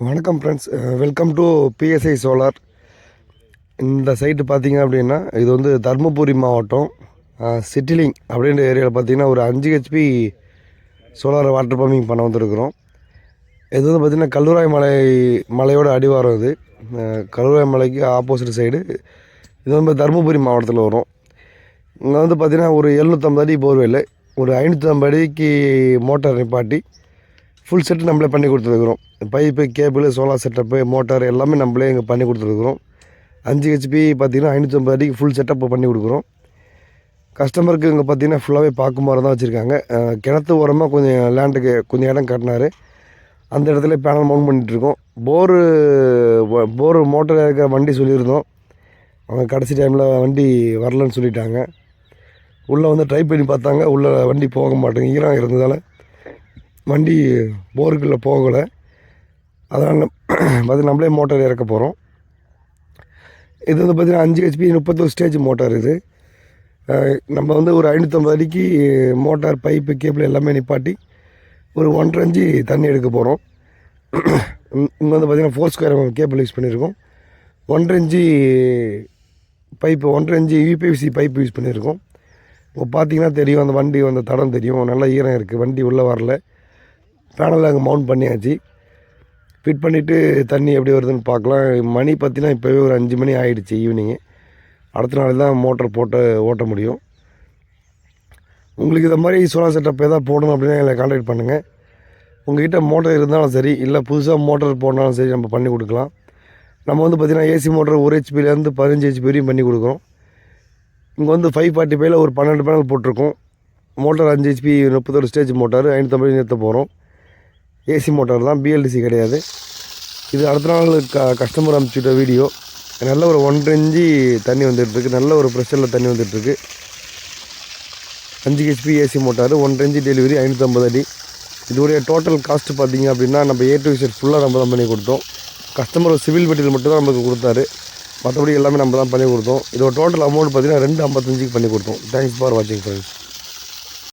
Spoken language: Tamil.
வணக்கம் friends welcome to PSI solar இந்த சைட்டு பார்த்தீங்க அப்படின்னா இது வந்து தருமபுரி மாவட்டம் சிட்டிலிங் அப்படின்ற ஏரியாவில் பார்த்தீங்கன்னா ஒரு அஞ்சு ஹெச்பி சோலார் வாட்டர் பம்பிங் பண்ண வந்திருக்கிறோம். இது வந்து பார்த்திங்கன்னா கல்லூராய் மலை மலையோட அடிவாரம் இது. கல்லூராய் மலைக்கு ஆப்போசிட் சைடு இது வந்து தருமபுரி மாவட்டத்தில் வரும். இங்கே வந்து பார்த்திங்கன்னா ஒரு எழுநூற்றம்பது அடி போர்வெல்லு ஒரு ஐநூற்றம்பது அடிக்கு மோட்டார் நிப்பாட்டி ஃபுல் செட்டு நம்மளே பண்ணி கொடுத்துருக்குறோம். Pipe cable solar setup motor எல்லாமே நம்மளே இங்கே பண்ணி கொடுத்துருக்குறோம். அஞ்சு ஹெச்பி பார்த்தீங்கன்னா ஐநூற்றம்பது அடிக்கு ஃபுல் செட்டப் பண்ணி கொடுக்குறோம். கஸ்டமருக்கு இங்கே பார்த்தீங்கன்னா ஃபுல்லாகவே பார்க்கும் மாதிரி தான் வச்சுருக்காங்க. கிணத்து ஓரமாக கொஞ்சம் லேண்டுக்கு கொஞ்சம் இடம் கட்டினாரு. அந்த இடத்துல பேனல் மவுண்ட் பண்ணிகிட்ருக்கோம் போரு போரு மோட்டரில் இருக்கிற வண்டி சொல்லியிருந்தோம். அவங்க கடைசி டைமில் வண்டி வரலன்னு சொல்லிட்டாங்க. உள்ளே வந்து ட்ரை பண்ணி பார்த்தாங்க. உள்ளே வண்டி போக மாட்டேங்க ஈரம் இருந்ததால் வண்டி போருக்குள்ளே போகலை. அதனால் பார்த்து நம்மளே மோட்டார் இறக்க போகிறோம். இது வந்து பார்த்திங்கன்னா அஞ்சு ஹெச்பி முப்பத்தொரு ஸ்டேஜ் மோட்டார் இது. நம்ம வந்து ஒரு ஐநூற்றம்பது அடிக்கு மோட்டார் பைப்பு கேபிள் எல்லாமே நிப்பாட்டி ஒரு ஒன்றரை அஞ்சு தண்ணி எடுக்க போகிறோம். இங்கே வந்து பார்த்திங்கன்னா ஃபோர் ஸ்கொயர் கேபிள் யூஸ் பண்ணியிருக்கோம். ஒன்றரை இன்ச்சு பைப்பு ஒன்றரை இன்ச்சு யூபிவிசி பைப் யூஸ் பண்ணியிருக்கோம். இப்போ பார்த்தீங்கன்னா தெரியும் அந்த வண்டி அந்த தடம் தெரியும். நல்ல ஈரம் இருக்குது வண்டி உள்ளே வரல. பேனலில் அங்கே மவுண்ட் பண்ணியாச்சு. ஃபிட் பண்ணிவிட்டு தண்ணி எப்படி வருதுன்னு பார்க்கலாம். மணி பற்றினா இப்போவே ஒரு அஞ்சு மணி ஆகிடுச்சு ஈவினிங்கு அடுத்த நாள் தான் மோட்டர் போட்டு ஓட்ட முடியும். உங்களுக்கு இந்த மாதிரி சோலார் செட்டப் எதாவது போடணும் அப்படின்னா எங்களை கான்டாக்ட் பண்ணுங்கள் உங்கள்கிட்ட மோட்டர் இருந்தாலும் சரி இல்லை புதுசாக மோட்டர் போடனாலும் சரி நம்ம பண்ணி கொடுக்கலாம். நம்ம வந்து பார்த்திங்கன்னா ஏசி மோட்டர் ஒரு ஹெச்பிலேருந்து பதினஞ்சு ஹெச்பி வரையும் பண்ணி கொடுக்குறோம். இங்கே வந்து ஃபைவ் ஃபார்ட்டி ஃபைவ்ல ஒரு பன்னெண்டு பேனல் போட்டிருக்கோம். மோட்டர் அஞ்சு ஹெச்பி முப்பத்தொரு ஸ்டேஜ் மோட்டார் ஐநூற்றம்பது நிறுத்த போகிறோம் ஏசி மோட்டார் தான் பிஎல்டிசி கிடையாது. இது அடுத்த நாள் க கஸ்டமர் அனுப்பிச்சுட்ட வீடியோ நல்ல ஒரு ஒன்றரை இஞ்சி தண்ணி வந்துட்டுருக்கு. நல்ல ஒரு ப்ரெஷரில் தண்ணி வந்துட்டுருக்கு. அஞ்சு ஹெச்பி ஏசி மோட்டார் ஒன்றரை இஞ்சி டெலிவரி ஐநூற்றம்பது அடி. இதோடைய டோட்டல் காஸ்ட் பார்த்தீங்க அப்படின்னா நம்ம ஏ டு செட் ஃபுல்லாக நம்ம தான் பண்ணி கொடுத்தோம். கஸ்டமர் சிவில் மெட்டீரியல் மட்டும் தான் நமக்கு கொடுத்தாரு. மற்றபடி எல்லாமே நம்ம தான் பண்ணி கொடுத்தோம். இதோட டோட்டல் அமௌண்ட் பார்த்தீங்கன்னா ரெண்டு ஐம்பத்தஞ்சுக்கு பண்ணி கொடுத்தோம். தேங்க்ஸ் ஃபார் வாட்சிங் ஃப்ரெண்ட்ஸ்